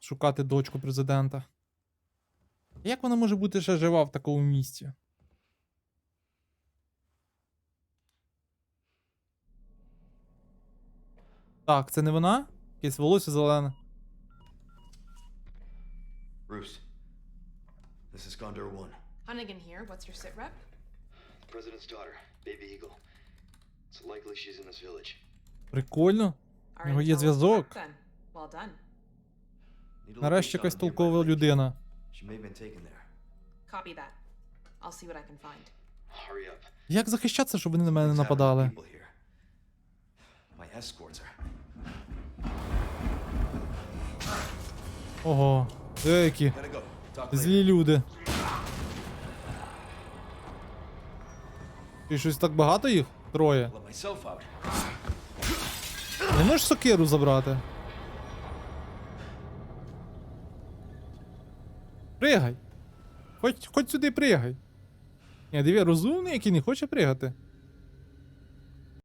шукати дочку президента. Як вона може бути ще жива в такому місці? Так, це не вона? Якесь волосся зелене. Bruce, this is Gondor 1. Hunnigan here. What's your sit rep? The President's daughter, Baby Eagle. It's likely she's in this village. Прикольно. Нього є зв'язок. Well done. Нарешті якась толкова людина. Як захищатися, щоб вони на мене нападали? Ого, деякі. Злі люди. І щось так багато їх? Троє. Не можеш сокиру забрати? Пригай. Хоч, хоч сюди пригай. Ні, диви, розумний, який не хоче пригати.